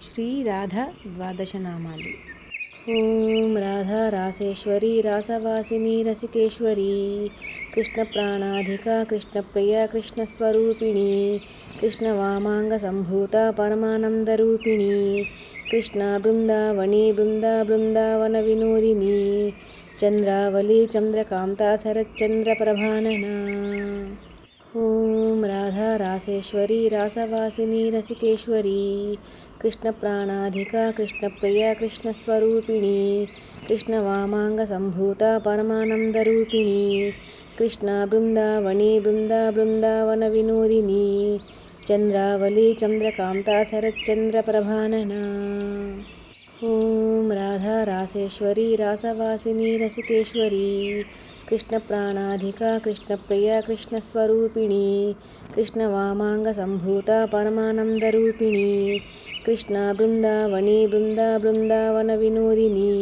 శ్రీ రాధ ద్వాదశనామాలు ఓం రాధా రాసేశ్వరి రాసవాసిని రసికేశ్వరి కృష్ణ ప్రాణాధిక కృష్ణప్రియ కృష్ణస్వరూపిణి కృష్ణ వామాంగ సంభూత పరమానందరూపిణి కృష్ణ బృందావని బృందా బృందావన వినోదిని చంద్రావళి చంద్రకాంత శరచ్చంద్ర ప్రభాననా ఓం రాధా రాసేశ్వరి రాసవాసిని రసికేశ్వరి కృష్ణ ప్రాణాధిక కృష్ణప్రియ కృష్ణస్వరూపిణి కృష్ణ వామాంగ సంభూత పరమానందరూపిణి కృష్ణ బృందావని బృందా బృందావన ఓం రాధా రాసేశ్వరి రాసవాసిని రసికేశ్వరి కృష్ణ ప్రాణాధిక కృష్ణప్రియ కృష్ణస్వరూపిణి కృష్ణ వామాంగ సంభూత పరమానందరూపిణి కృష్ణ బృందావణి బృందా బృందావన వినోదిని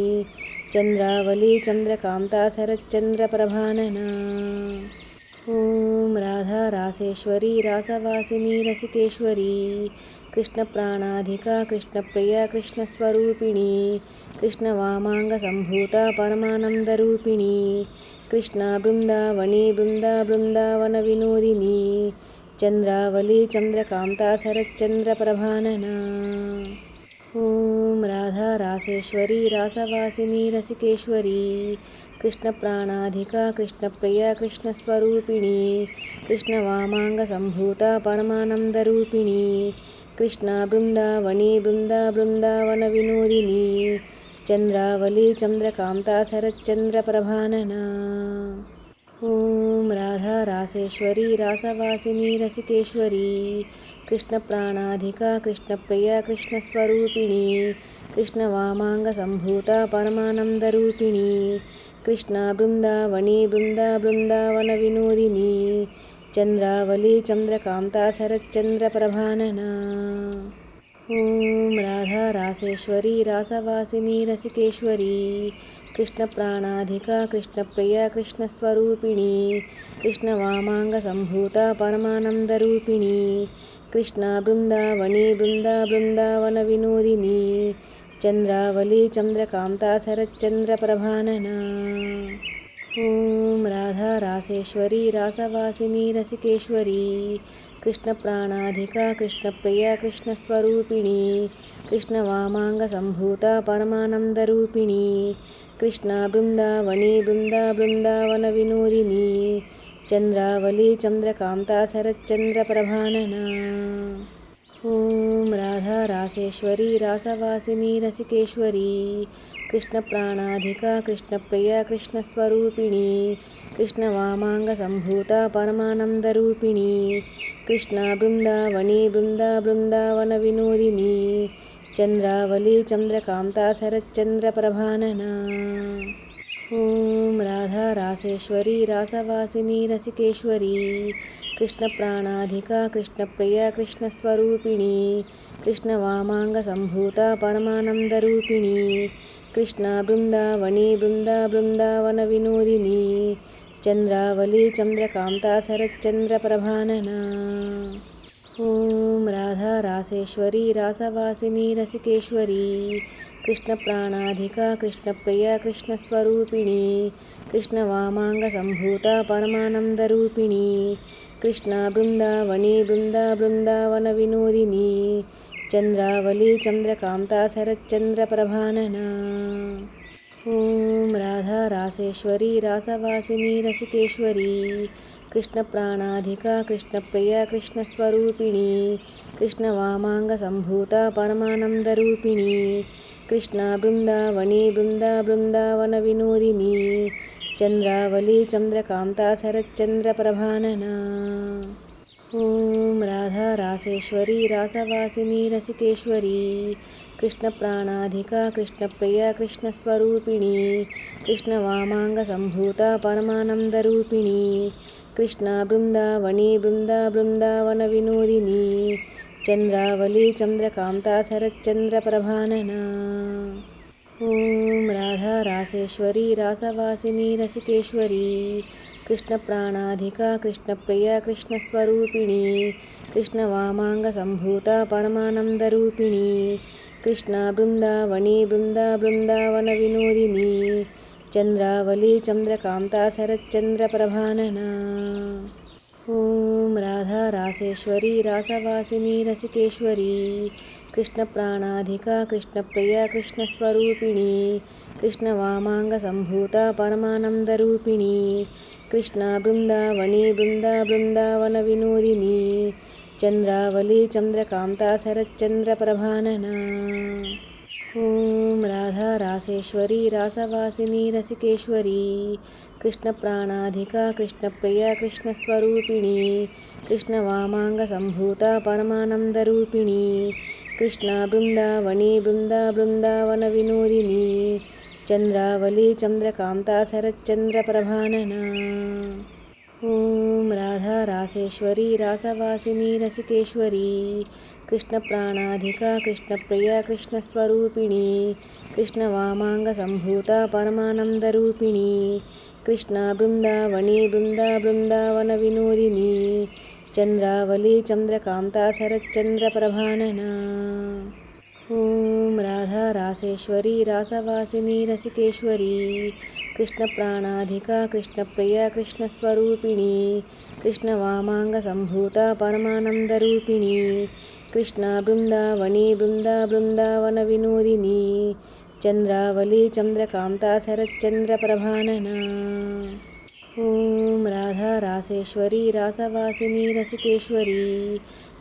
చంద్రావళి చంద్రకాంత శరచంద్ర ప్రభాననా. ఓం రాధా రాసేశ్వరి రాసవాసిని రసికేశ్వరి కృష్ణ ప్రాణాధిక కృష్ణప్రియ కృష్ణస్వరూపిణి కృష్ణ వామాంగ సంభూత పరమానందరూపిణి కృష్ణ బృందావణి బృందా బృందావన వినోదిని చంద్రావళి చంద్రకాంత శరచంద్ర ప్రభానన ఓం రాధా రాసేశ్వరి రాసవాసిని రసికేశ్వరి కృష్ణ ప్రాణాధిక కృష్ణప్రియ కృష్ణస్వరూపిణి కృష్ణ వామాంగ సంభూత పరమానందరూపిణి కృష్ణ బృందావణి బృంద బృందావన వినోదిని. చంద్రావళి చంద్రకాంత శరచంద్ర ప్రభానన. ఓం రాధా రాసేశ్వరి రాసవాసిని రసికేశ్వరి. కృష్ణ ప్రాణాధిక కృష్ణప్రియ కృష్ణస్వరూపిణి కృష్ణ వామాంగ సంభూత పరమానందరూపిణి కృష్ణ బృందావణి బృంద బృందావన వినోదిని. చంద్రావళీ చంద్రకాంత శరచంద్ర ప్రభాననా ఓం రాధా రాసేశ్వరి రాసవాసిని రసికేశ్వరి కృష్ణ ప్రాణాధిక కృష్ణప్రియ కృష్ణస్వరూపిణి కృష్ణ వామాంగ సంభూత పరమానందరూపిణి కృష్ణ బృందావణి బృందా బృందావన వినోదిని చంద్రావళి చంద్రకాంత శరచంద్ర ప్రభాననా ఓం రాధా రాసేశ్వరి రాసవాసిని రసికేశ్వరి కృష్ణ ప్రాణాధిక కృష్ణప్రియ కృష్ణస్వరూపిణి కృష్ణ వామాంగ సంభూత పరమానందరూపిణి కృష్ణ బృందావణి బృందా బృందావన వినోదిని చంద్రావళి చంద్రకాంత శరచ్చంద్ర ప్రభానన. ఓం రాధా రాసేశ్వరి రాసవాసిని రసికేశ్వరి కృష్ణ ప్రాణాధిక కృష్ణప్రియ కృష్ణస్వరూపిణి కృష్ణ వామాంగ సంభూత పరమానందరూపిణి కృష్ణ బృందావని బృందా బృందావన ఓం రాధా రాసేశ్వరి రాసవాసిని రసికేశ్వరి కృష్ణ ప్రాణాధిక కృష్ణప్రియ కృష్ణస్వరూపిణి కృష్ణ వామాంగ సంభూత పరమానందరూపిణి కృష్ణ బృందావణి బృందా బృందావన వినోదిని చంద్రావళి చంద్రకాంత శరచంద్ర ప్రభానన ఓం రాధా రాసేశ్వరి రాసవాసిని రసికేశ్వరి కృష్ణ ప్రాణాధిక కృష్ణప్రియ కృష్ణస్వరూపిణి కృష్ణ వామాంగ సంభూత పరమానందరూపిణి కృష్ణ బృందావని బృందా బృందావన వినోదిని చంద్రావళి చంద్రకాంత శరచ్చంద్ర ప్రభాననా ఓం రాధా రాసేశ్వరి రాసవాసిని రసికేశ్వరి కృష్ణ బృందావని బృంద బృందావన వినోదిని చంద్రావళి చంద్రకాంత శరచంద్ర ప్రభాననా. ఓం రాధా రాసేశ్వరి రాసవాసిని రసికేశ్వరి కృష్ణ ప్రాణాధిక కృష్ణప్రియ కృష్ణస్వరూపిణి కృష్ణ వామాంగ సంభూత పరమానందరూపిణి కృష్ణ బృందావని బృంద బృందావన వినోదిని చంద్రావళి చంద్రకాంత శరచంద్ర ప్రభాననా. ఓం రాధా రాసేశ్వరి రాసవాసిని రసికేశ్వరి. కృష్ణ ప్రాణాధిక కృష్ణప్రియ కృష్ణస్వరూపిణి కృష్ణ వామాంగ సంభూత పరమానందరూపిణి కృష్ణ బృందావణి బృందా బృందావన వినోదిని. చంద్రావళి చంద్రకాంత శరచంద్ర ప్రభాననా. ఓం రాధా రాసేశ్వరి రాసవాసిని రసికేశ్వరి కృష్ణ ప్రాణాధిక కృష్ణ ప్రియ కృష్ణస్వరూపిణి కృష్ణ వామాంగ సంభూత పరమానందరూపిణి కృష్ణ బృందావణి బృంద బృందావన వినోదిని చంద్రావళి చంద్రకాంత శరచంద్ర ప్రభాననా ఓం రాధా రాసేశ్వరి రాసవాసిని రసికేశ్వరి కృష్ణ ప్రాణాధిక కృష్ణప్రియ కృష్ణస్వరూపిణి కృష్ణ వామాంగ సంభూత పరమానందరూపిణి కృష్ణ బృందావణి బృందా బృందావన వినోదిని చంద్రావళి చంద్రకాంత శరచంద్ర ప్రభాననా ఓం రాధా రాసేశ్వరి రాసవాసిని రసికేశ్వరి కృష్ణ ప్రాణాధిక కృష్ణప్రియ కృష్ణస్వరూపిణి కృష్ణ వామాంగ సంభూత పరమానందరూపిణి కృష్ణ బృందావణి బృందా బృందావన ఓం రాధా రాసేశ్వరి రాసవాసిని రసికేశ్వరి కృష్ణ ప్రాణాధిక కృష్ణప్రియ కృష్ణస్వరూపిణి కృష్ణ వామాంగ సంభూత పరమానందరూపిణి కృష్ణ బృందావణి బృందా బృందావన వినోదిని చంద్రావళి చంద్రకాంత శరచంద్ర ప్రభాననా ఓం రాధా రాసేశ్వరి రాసవాసిని రసికేశ్వరి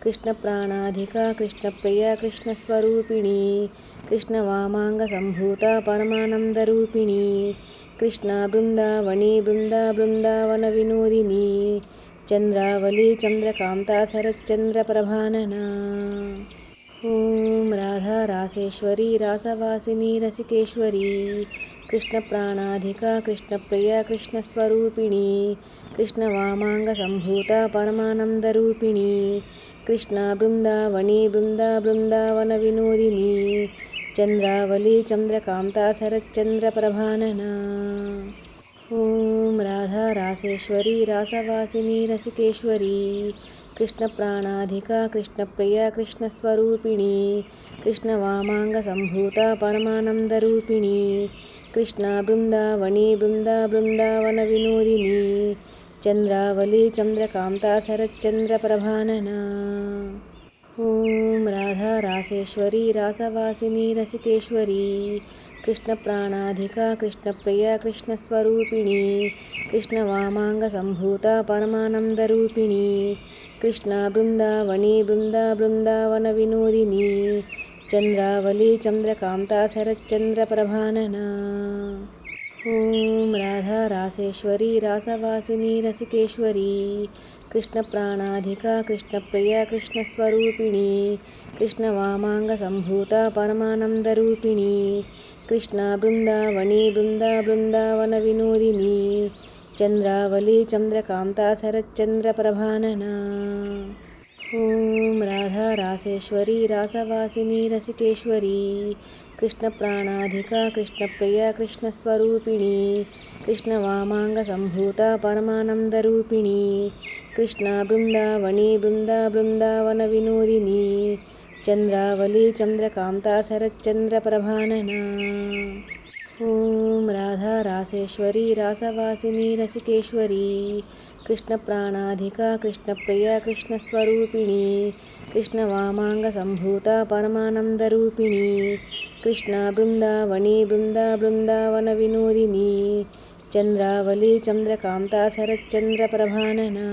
కృష్ణ ప్రాణాధిక కృష్ణప్రియ కృష్ణస్వరూపిణి కృష్ణ వామాంగ సంభూత పరమానందరూపిణి కృష్ణ బృందావణి బృందా బృందావన వినోదిని చంద్రావళి చంద్రకాంత శరచంద్ర ప్రభానన ఓం రాధా రాసేశ్వరి రాసవాసిని రసికేశ్వరి కృష్ణ ప్రాణాధిక కృష్ణప్రియ కృష్ణస్వరూపిణి కృష్ణ వామాంగ సంభూత పరమానందరూపిణి కృష్ణ బృందావణి బృందా బృందావన వినోదిని చంద్రావళి చంద్రకాంత శరచ్చంద్ర ప్రభాననా ఓం రాధా రాసేశ్వరి రాసవాసిని కృష్ణ ప్రాణాధిక కృష్ణప్రియ కృష్ణస్వరూపిణి కృష్ణ వామాంగ సంభూత పరమానందరూపిణి కృష్ణ బృందావణి బృందా బృందావన వినోదిని చంద్రావళి చంద్రకాంత శరచంద్ర ప్రభాననా ఓం రాధా రాసేశ్వరి రాసవాసిని రసికేశ్వరి కృష్ణ ప్రాణాధిక కృష్ణ ప్రియ కృష్ణస్వరూపిణి కృష్ణ వామాంగ సంభూత పరమానందరూపిణి కృష్ణ బృందావణి బృందా బృందావన వినోదిని చంద్రావళి చంద్రకాంత శరచంద్ర ప్రభాననా ఓం రాధా రాసేశ్వరి రాసవాసిని రసికేశ్వరి కృష్ణ ప్రాణాధిక కృష్ణప్రియ కృష్ణస్వరూపిణి కృష్ణ వామాంగ సంభూత పరమానందరూపిణి కృష్ణ బృందావణి బృందా బృందావన వినోదిని చంద్రావళి చంద్రకాంత శరచ్చంద్ర ప్రభాననా ఓం రాధా రాసేశ్వరి రాసవాసిని రసికేశ్వరి కృష్ణ బృందావణి బృంద బృందావన వినోదిని. చంద్రావళి చంద్రకాంత శరచంద్ర ప్రభానన. ఓం రాధా రాసేశ్వరి రాసవాసిని రసికేశ్వరి. కృష్ణ ప్రాణాధిక కృష్ణప్రియ కృష్ణస్వరూపిణి కృష్ణ వామాంగ సంభూత పరమానందరూపిణి కృష్ణ బృందావణి బృంద బృందావన వినోదిని. చంద్రావళి చంద్రకాంత శరచ్చంద్ర ప్రభాననా.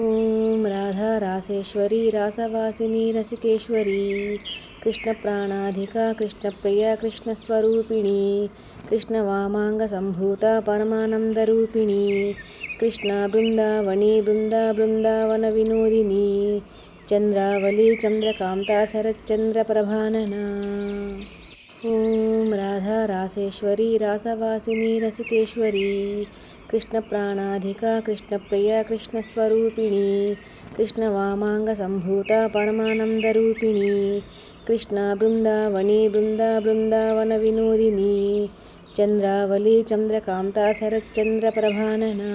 ఓం రాధా రాసేశ్వరి రాసవాసిని రసికేశ్వరి. కృష్ణ ప్రాణాధిక కృష్ణప్రియ కృష్ణస్వరూపిణి కృష్ణ వామాంగ సంభూత పరమానందరూపిణి కృష్ణ బృందావణి బృందా బృందావన వినోదిని. చంద్రావళి చంద్రకాంత శరచ్చంద్ర ప్రభాననా. ఓం రాధా రాసేశ్వరి రాసవాసిని రసికేశ్వరి కృష్ణ ప్రాణాధిక కృష్ణప్రియ కృష్ణస్వరూపిణి కృష్ణ వామాంగ సంభూత పరమానందరూపిణి కృష్ణ బృందావణి బృందా బృందావన వినోదిని చంద్రావళి చంద్రకాంత శరచ్చంద్ర ప్రభాననా.